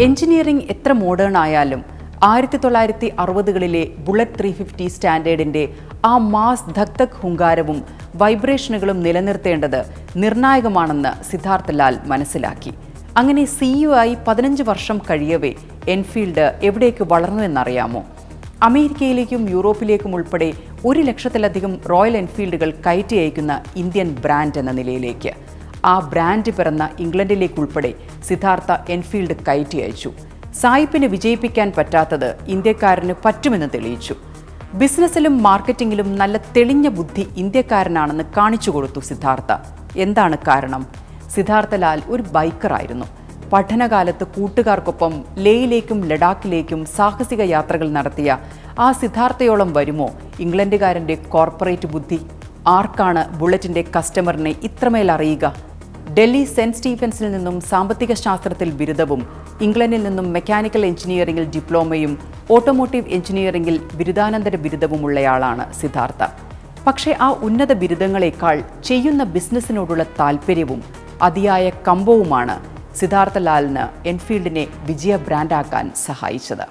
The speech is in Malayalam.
എഞ്ചിനീയറിംഗ് എത്ര മോഡേൺ ആയാലും ആയിരത്തി തൊള്ളായിരത്തി അറുപതുകളിലെ ബുള്ളറ്റ് ത്രീ ഫിഫ്റ്റി സ്റ്റാൻഡേർഡിന്റെ ആ മാസ് ധക്തക് ധക് ഹുങ്കാരവും വൈബ്രേഷനുകളും നിലനിർത്തേണ്ടത് നിർണായകമാണെന്ന് സിദ്ധാർത്ഥ ലാൽ മനസ്സിലാക്കി. അങ്ങനെ സിഇഒ ആയി പതിനഞ്ച് വർഷം കഴിയവേ എൻഫീൽഡ് എവിടേക്ക് വളർന്നുവെന്നറിയാമോ അമേരിക്കയിലേക്കും യൂറോപ്പിലേക്കും ഉൾപ്പെടെ ഒരു ലക്ഷത്തിലധികം റോയൽ എൻഫീൽഡുകൾ കയറ്റി അയക്കുന്ന ഇന്ത്യൻ ബ്രാൻഡ് എന്ന നിലയിലേക്ക്. ആ ബ്രാൻഡ് പിറന്ന ഇംഗ്ലണ്ടിലേക്കുൾപ്പെടെ സിദ്ധാർത്ഥ എൻഫീൽഡ് കയറ്റി അയച്ചു. സായിപ്പിന് വിജയിപ്പിക്കാൻ പറ്റാത്തത് ഇന്ത്യക്കാരന് പറ്റുമെന്ന് തെളിയിച്ചു. ബിസിനസ്സിലും മാർക്കറ്റിംഗിലും നല്ല തെളിഞ്ഞ ബുദ്ധി ഇന്ത്യക്കാരനാണെന്ന് കാണിച്ചു കൊടുത്തു സിദ്ധാർത്ഥ. എന്താണ് കാരണം? സിദ്ധാർത്ഥ ലാൽ ഒരു ബൈക്കറായിരുന്നു പഠനകാലത്ത് കൂട്ടുകാർക്കൊപ്പം ലേയിലേക്കും ലഡാക്കിലേക്കും സാഹസിക യാത്രകൾ നടത്തിയ ആ സിദ്ധാർത്ഥയോളം വരുമോ? ഇംഗ്ലണ്ടുകാരന്റെ കോർപ്പറേറ്റ് ബുദ്ധി? ആർക്കാണ് ബുള്ളറ്റിന്റെ കസ്റ്റമറിനെ ഇത്രമേൽ അറിയുക? ഡൽഹി സെന്റ് സ്റ്റീഫൻസിൽ നിന്നും സാമ്പത്തിക ശാസ്ത്രത്തിൽ ബിരുദവും ഇംഗ്ലണ്ടിൽ നിന്നും മെക്കാനിക്കൽ എഞ്ചിനീയറിംഗിൽ ഡിപ്ലോമയും ഓട്ടോമോട്ടീവ് എഞ്ചിനീയറിംഗിൽ ബിരുദാനന്തര ബിരുദവുമുള്ളയാളാണ് സിദ്ധാർത്ഥ. പക്ഷേ ആ ഉന്നത ബിരുദങ്ങളെക്കാൾ ചെയ്യുന്ന ബിസിനസ്സിനോടുള്ള താല്പര്യവും അതിയായ കമ്പവുമാണ് സിദ്ധാർത്ഥ ലാലിന് എൻഫീൽഡിനെ വിജയ ബ്രാൻഡാക്കാൻ സഹായിച്ചത്.